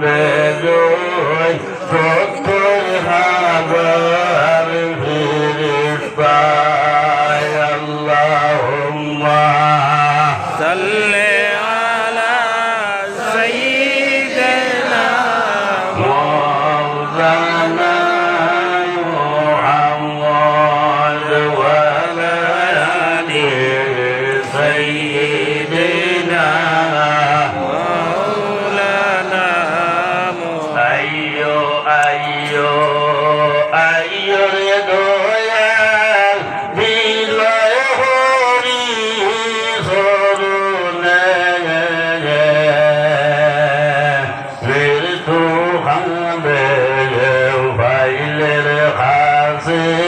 বেদোয় প্রত্যয় হাজার ফিরে পায় আল্লাহ সাল্লে আলা সাইদেনা মাওলানা মুহাম্মদ ওয়া আলা আলি সাইয়েদ Descanse.